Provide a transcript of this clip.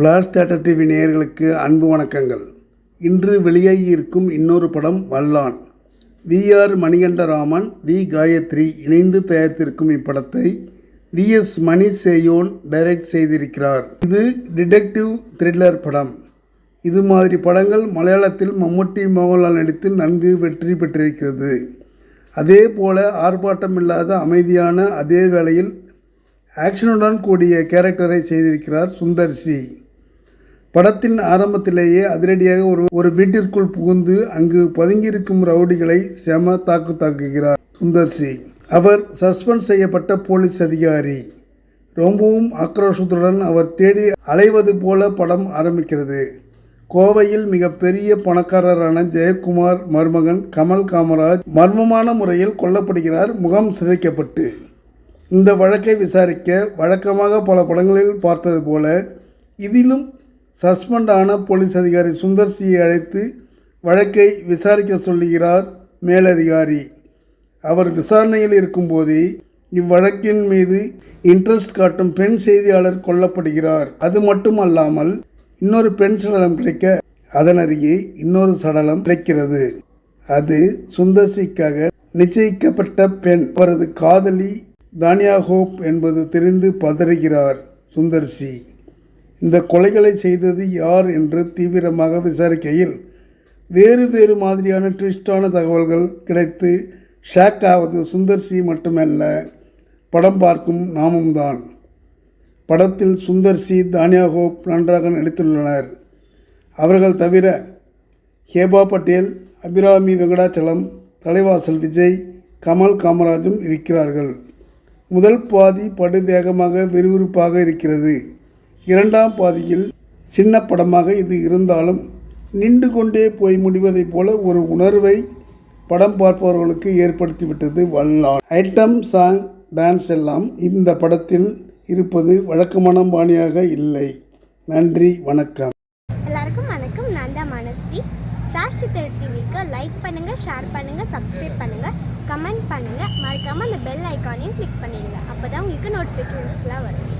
Flash theatre TV நேயர்களுக்கு அன்பு வணக்கங்கள். இன்று வெளியாகி இருக்கும் இன்னொரு படம் Vallan. V. R. Manikandaraman V. Gayathri இணைந்து தயாரித்திருக்கும் இப்படத்தை we. S. Money Seyon direct செய்திருக்கிறார். இது டிடெக்டிவ் த்ரில்லர் படம். இது மாதிரி படங்கள் மலையாளத்தில் மம்முட்டி மோகன்லால் நடித்து நன்கு வெற்றி பெற்றிருக்கிறது. அதே போல ஆர்ப்பாட்டம் இல்லாத அமைதியான அதே வேளையில் ஆக்ஷனுடன் கூடிய கேரக்டரை செய்திருக்கிறார் சுந்தர் சி. படத்தின் ஆரம்பத்திலேயே அதிரடியாக ஒரு ஒரு வீட்டிற்குள் புகுந்து அங்கு பதுங்கியிருக்கும் ரவுடிகளை செம தாக்கு தாக்குகிறார் சுந்தர் சி அவர் சஸ்பெண்ட் செய்யப்பட்ட போலீஸ் அதிகாரி. ரொம்பவும் ஆக்ரோஷத்துடன் அவர் தேடி அலைவது போல படம் ஆரம்பிக்கிறது. கோவையில் மிகப்பெரிய பணக்காரரான ஜெயக்குமார் மருமகன் கமல் காமராஜ் மர்மமான முறையில் கொல்லப்படுகிறார் முகம் சிதைக்கப்பட்டு. இந்த வழக்கை விசாரிக்க வழக்கமாக பல படங்களில் பார்த்தது போல இதிலும் சஸ்பெண்ட் ஆன போலீஸ் அதிகாரி சுந்தர் சியை அழைத்து வழக்கை விசாரிக்க சொல்லுகிறார் மேலதிகாரி. அவர் விசாரணையில் இருக்கும்போதே இவ்வழக்கின் மீது இன்ட்ரெஸ்ட் காட்டும் பெண் செய்தியாளர் கொல்லப்படுகிறார். அது மட்டுமல்லாமல் இன்னொரு பெண் சடலம் கிடைக்க அதன் அருகே இன்னொரு சடலம் கிடைக்கிறது. அது சுந்தர்சிக்காக நிச்சயிக்கப்பட்ட பெண். அவரது காதலி தானியா ஹோப் என்பது தெரிந்து பதறுகிறார் சுந்தர்சி. இந்த கொலைகளை செய்தது யார் என்று தீவிரமாக விசாரிக்கையில் வேறு வேறு மாதிரியான ட்விஸ்டான தகவல்கள் கிடைத்து ஷாக் ஆவது சுந்தர்சி மட்டுமல்ல படம் பார்க்கும் நாமும் தான். படத்தில் சுந்தர் சி தானியா ஹோப் நன்றாக நடித்துள்ளனர். அவர்கள் தவிர ஹேபா பட்டேல் அபிராமி வெங்கடாச்சலம் தலைவாசல் விஜய் கமல் காமராஜும் இருக்கிறார்கள். முதல் பாதி படுவேகமாக விறுவிறுப்பாக இருக்கிறது. இரண்டாம் பாதியில் சின்ன படமாக இது இருந்தாலும் நின்று கொண்டே போய் முடிவதைப் போல ஒரு உணர்வை படம் பார்ப்பவர்களுக்கு ஏற்படுத்திவிட்டது வல்லான். ஐட்டம் சாங் டான்ஸ் எல்லாம் இந்த படத்தில் இருப்பது வழக்கமான பாணியாக இல்லை. நன்றி வணக்கம். எல்லாருக்கும் வணக்கம். நான் தான் மனஸ்வி. ஃப்ளாஷ் டிவிக்கு லைக் பண்ணுங்கள் ஷேர் பண்ணுங்கள் சப்ஸ்கிரைப் பண்ணுங்கள் கமெண்ட் பண்ணுங்கள் மறக்காமல் அந்த பெல் ஐக்கானையும் கிளிக் பண்ணிடுங்க. அப்போ தான் உங்களுக்கு நோட்டிஃபிகேஷன்ஸ்லாம் வரும்.